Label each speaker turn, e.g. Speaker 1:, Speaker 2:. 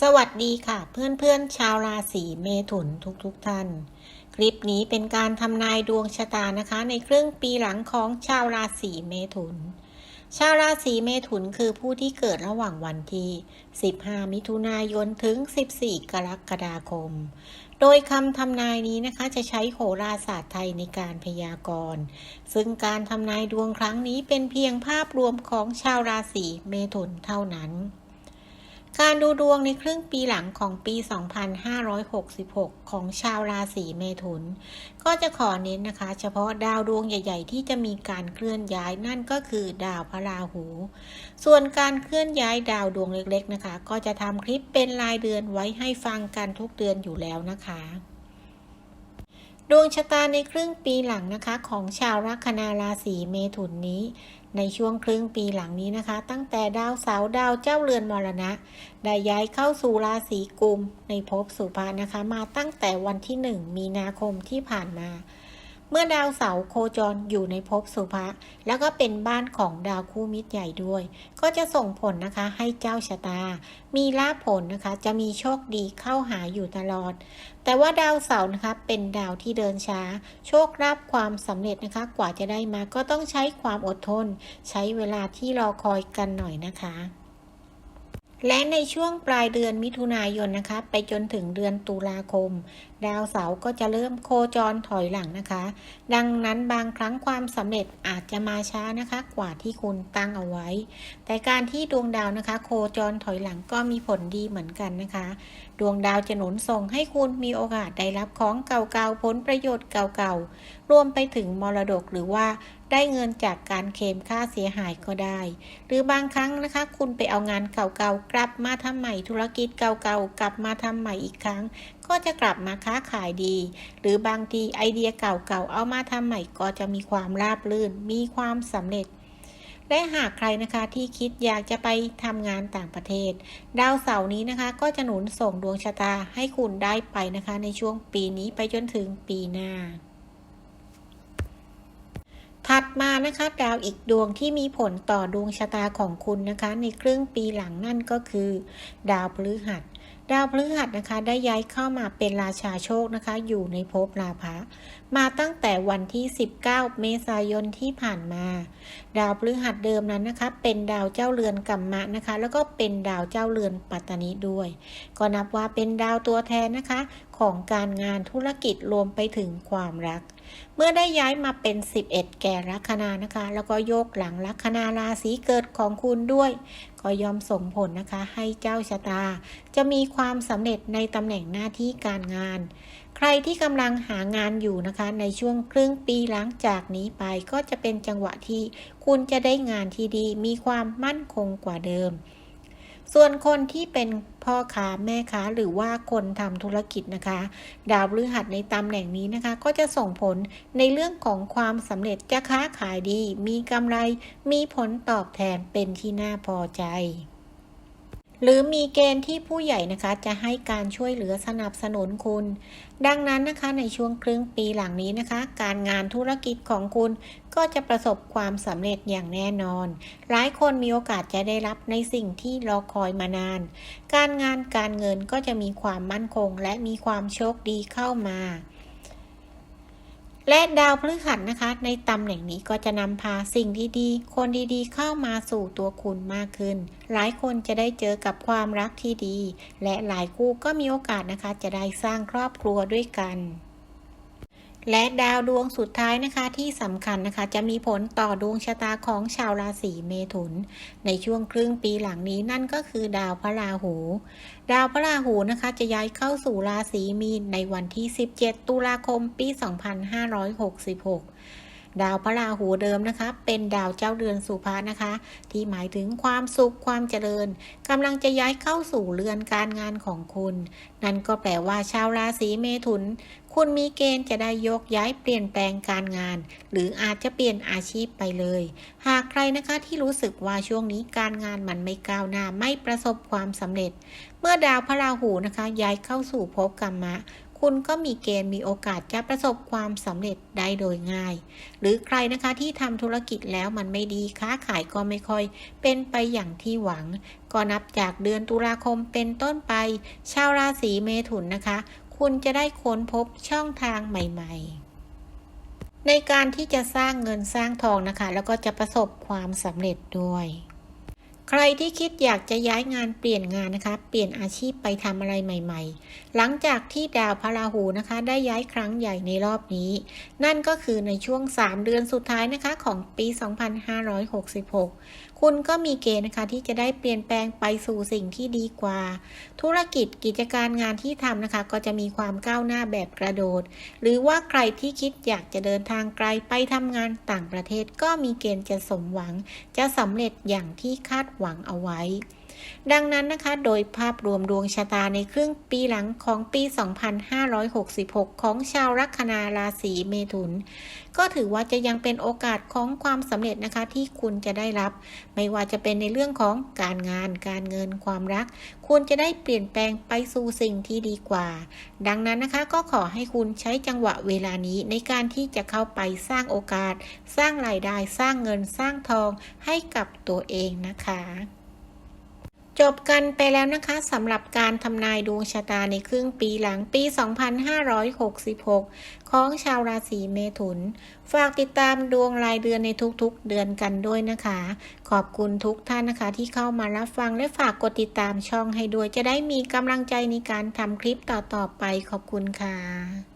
Speaker 1: สวัสดีค่ะ เพื่อนๆชาวราศีเมถุนทุกๆทท่าน คลิปนี้เป็นการทำนายดวงชะตานะคะ ในครึ่งปีหลังของชาวราศีเมถุน ชาวราศีเมถุนคือผู้ที่เกิดระหว่างวันที่ 15 มิถุนายนถึง 14 กรกฎาคม โดยคำทำนายนี้นะคะจะใช้โหราศาสตร์ไทยในการพยากรณ์ ซึ่งการทำนายดวงครั้งนี้เป็นเพียงภาพรวมของชาวราศีเมถุนเท่านั้น การดูดวงในครึ่งปีหลังของปี 2566 ของชาวราศีเมถุน ก็จะขอเน้นนะคะ เฉพาะดาวดวงใหญ่ ๆ ที่จะมีการเคลื่อนย้ายนั่นก็คือดาวพระราหู ส่วนการเคลื่อนย้ายดาวดวงเล็กๆนะคะ ก็จะทำคลิปเป็นรายเดือนไว้ให้ฟังกันทุกเดือนอยู่แล้วนะคะดวงชะตาในครึ่งปีหลังนะคะ ของชาวลัคนาราศีเมถุนนี้ ในช่วงครึ่งปีหลังนี้นะคะ ตั้งแต่ดาวเสาร์ดาวเจ้าเรือนมรณะ ได้ย้ายเข้าสู่ราศีกุมในภพสุภานะคะ มาตั้งแต่วันที่ 1 มีนาคมที่ผ่านมา เมื่อดาวเสาร์โคจรอยู่ในภพสุภะแล้วก็เป็นบ้านของดาวคู่มิตรใหญ่ด้วย ก็จะส่งผลนะคะให้เจ้าชะตา มีลาภผลนะคะ จะมีโชคดีเข้าหาอยู่ตลอด แต่ว่าดาวเสาร์นะคะเป็นดาวที่เดินช้า โชคลาภความสำเร็จนะคะ กว่าจะได้มาก็ต้องใช้ความอดทน ใช้เวลาที่รอคอยกันหน่อยนะคะ และในช่วงปลายเดือนมิถุนายนนะคะ ไปจนถึงเดือนตุลาคม ดาวเสาร์ก็จะเริ่มโคจรถอยหลังนะคะ ดังนั้นบางครั้งความสำเร็จอาจจะมาช้านะคะ กว่าที่คุณตั้งเอาไว้ แต่การที่ดวงดาวนะคะ โคจรถอยหลังก็มีผลดีเหมือนกันนะคะ ดวงดาวจะหนุนส่งให้คุณมีโอกาสได้รับของเก่าๆผลประโยชน์เก่าๆรวมไปถึงมรดกหรือว่าได้เงินจากการเคลมค่าเสียหายก็ได้ หรือบางครั้งนะคะ คุณไปเอางานเก่าๆกลับมาทำใหม่ธุรกิจเก่าๆกลับมาทำใหม่อีกครั้ง ก็จะกลับมาค้าขายดี หรือบางทีไอเดียเก่าๆเอามาทำใหม่ก็จะมีความราบรื่น มีความสำเร็จและหากใครนะคะที่คิดอยากจะไปทำงานต่างประเทศ ดาวเสาร์นี้นะคะ ก็จะหนุนส่งดวงชะตาให้คุณได้ไปนะคะ ในช่วงปีนี้ไปจนถึงปีหน้า ถัดมานะคะดาวอีกดวงที่มีผลต่อดวงชะตาของคุณนะคะ ในครึ่งปีหลังนั่นก็คือ ดาวพฤหัส ดาวพฤหัสนะคะได้ย้ายเข้ามาเป็นราชาโชคนะคะ อยู่ในภพราภะมาตั้งแต่วันที่ 19 เมษายนที่ผ่านมา ดาวพฤหัสเดิมนั้นนะคะ เป็นดาวเจ้าเรือนกัมมะนะคะ แล้วก็เป็นดาวเจ้าเรือนปัตตานีด้วย ก็นับว่าเป็นดาวตัวแทนนะคะ ของการงานธุรกิจรวมไปถึงความรัก เมื่อได้ย้ายมาเป็น 11 แก่ลัคนานะคะ แล้วก็โยกหลังลัคนาราศีเกิดของคุณด้วย ก็ยอมส่งผลนะคะ ให้เจ้าชะตา จะมีความสำเร็จในตำแหน่งหน้าที่การงาน ใครที่กำลังหางานอยู่นะคะ ในช่วงครึ่งปีหลังจากนี้ไปก็จะเป็นจังหวะที่คุณจะได้งานที่ดี มีความมั่นคงกว่าเดิม ส่วนคนที่เป็นพ่อค้าแม่ค้าหรือว่าคนทำธุรกิจนะคะ ดาวพฤหัสในตำแหน่งนี้นะคะ ก็จะส่งผลในเรื่องของความสำเร็จจะค้าขายดี มีกำไร มีผลตอบแทนเป็นที่น่าพอใจ หรือมีเกณฑ์ที่ผู้ใหญ่นะคะจะให้การช่วยเหลือสนับสนุนคุณ ดังนั้นนะคะในช่วงครึ่งปีหลังนี้นะคะ การงานธุรกิจของคุณก็จะประสบความสำเร็จอย่างแน่นอน หลายคนมีโอกาสจะได้รับในสิ่งที่รอคอยมานาน การงานการเงินก็จะมีความมั่นคงและมีความโชคดีเข้ามา และดาวพฤหัสนะคะ ในตำแหน่งนี้ก็จะนำพาสิ่งดีๆ คนดีๆ เข้ามาสู่ตัวคุณมากขึ้น หลายคนจะได้เจอกับความรักที่ดี และหลายคู่ก็มีโอกาสนะคะ จะได้สร้างครอบครัวด้วยกัน และดาวดวงสุดท้ายนะคะที่สำคัญนะคะ จะมีผลต่อดวงชะตาของชาวราศีเมถุน ในช่วงครึ่งปีหลังนี้นั่นก็คือดาวพระราหู ดาวพระราหูนะคะจะย้ายเข้าสู่ราศีมีนในวันที่ 17 ตุลาคมปี 2566 ดาวพระราหูเดิมนะคะ เป็นดาวเจ้าเรือนสุภานะคะ ที่หมายถึงความสุขความเจริญกำลังจะย้ายเข้าสู่เรือนการงานของคุณ นั่นก็แปลว่าชาวราศีเมถุน คุณมีเกณฑ์จะได้ยกย้ายเปลี่ยนแปลงการงาน หรืออาจจะเปลี่ยนอาชีพไปเลย หากใครนะคะที่รู้สึกว่าช่วงนี้การงานมันไม่ก้าวหน้าไม่ประสบความสำเร็จ เมื่อดาวพระราหูนะคะ ย้ายเข้าสู่ภพกรรมะ คุณก็มีเกณฑ์มีโอกาสจะประสบความสำเร็จได้โดยง่าย หรือใครนะคะที่ทำธุรกิจแล้วมันไม่ดีค้าขายก็ไม่ค่อย เป็นไปอย่างที่หวัง ก็นับจากเดือนตุลาคมเป็นต้นไป ชาวราศีเมถุนนะคะ คุณจะได้ค้นพบช่องทางใหม่ๆในการที่จะสร้างเงินสร้างทองนะคะ แล้วก็จะประสบความสำเร็จด้วย ใครที่คิดอยากจะย้ายงานเปลี่ยนงานนะคะ เปลี่ยนอาชีพไปทำอะไรใหม่ ๆ หลังจากที่ดาวพระราหูนะคะ ได้ย้ายครั้งใหญ่ในรอบนี้ นั่นก็คือในช่วง 3 เดือนสุดท้ายนะคะของปี 2566 คุณก็มีเกณฑ์นะคะที่จะได้เปลี่ยนแปลงไปสู่สิ่งที่ดีกว่า ธุรกิจกิจการงานที่ทำนะคะ ก็จะมีความก้าวหน้าแบบกระโดด หรือว่าใครที่คิดอยากจะเดินทางไกลไปทำงานต่างประเทศ ก็มีเกณฑ์จะสมหวัง จะสำเร็จอย่างที่คาดหวังเอาไว้ ดังนั้นนะคะ โดยภาพรวมดวงชะตาในครึ่งปีหลังของปี 2566 ของชาวลัคนาราศีเมถุน ก็ถือว่าจะยังเป็นโอกาสของความสำเร็จนะคะที่คุณจะได้รับ ไม่ว่าจะเป็นในเรื่องของการงาน การเงิน ความรัก คุณจะได้เปลี่ยนแปลงไปสู่สิ่งที่ดีกว่า ดังนั้นนะคะก็ขอให้คุณใช้จังหวะเวลานี้ในการที่จะเข้าไปสร้างโอกาส สร้างรายได้ สร้างเงิน สร้างทองให้กับตัวเองนะคะ จบกันไปแล้วนะคะสำหรับการทำนายดวงชะตาในครึ่งปีหลังปี 2566 ของชาวราศีเมถุน ฝากติดตามดวงรายเดือนในทุกๆ เดือนกันด้วยนะคะ ขอบคุณทุกท่านนะคะที่เข้ามารับฟังและฝากกดติดตามช่องให้ด้วยจะได้มีกำลังใจในการทำคลิปต่อๆไปขอบคุณค่ะ